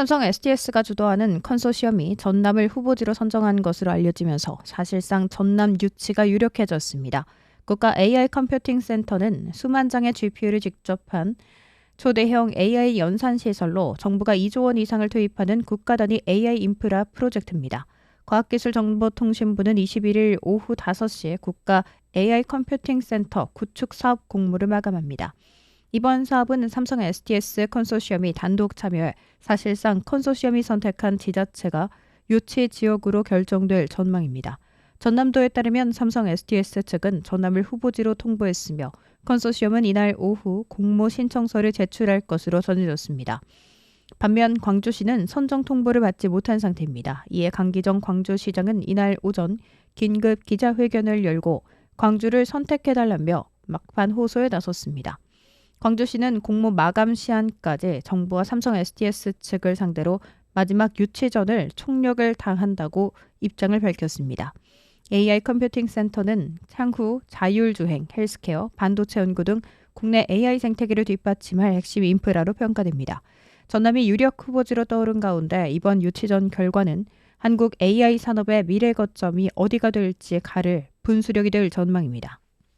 삼성 SDS가 주도하는 컨소시엄이 전남을 후보지로 선정한 것으로 알려지면서 사실상 전남 유치가 유력해졌습니다. 국가 AI 컴퓨팅 센터는 수만 장의 GPU를 직접 한 초대형 AI 연산 시설로 정부가 2조 원 이상을 투입하는 국가 단위 AI 인프라 프로젝트입니다. 과학기술정보통신부는 21일 오후 5시에 국가 AI 컴퓨팅 센터 구축 사업 공모를 마감합니다. 이번 사업은 삼성 SDS 컨소시엄이 단독 참여해 사실상 컨소시엄이 선택한 지자체가 유치 지역으로 결정될 전망입니다. 전남도에 따르면 삼성 SDS 측은 전남을 후보지로 통보했으며 컨소시엄은 이날 오후 공모 신청서를 제출할 것으로 전해졌습니다. 반면 광주시는 선정 통보를 받지 못한 상태입니다. 이에 강기정 광주시장은 이날 오전 긴급 기자회견을 열고 광주를 선택해달라며 막판 호소에 나섰습니다. 광주시는 공모 마감 시한까지 정부와 삼성 SDS 측을 상대로 마지막 유치전을 총력을 다한다고 입장을 밝혔습니다. AI 컴퓨팅 센터는 향후 자율주행, 헬스케어, 반도체 연구 등 국내 AI 생태계를 뒷받침할 핵심 인프라로 평가됩니다. 전남이 유력 후보지로 떠오른 가운데 이번 유치전 결과는 한국 AI 산업의 미래 거점이 어디가 될지 가를 분수력이 될 전망입니다.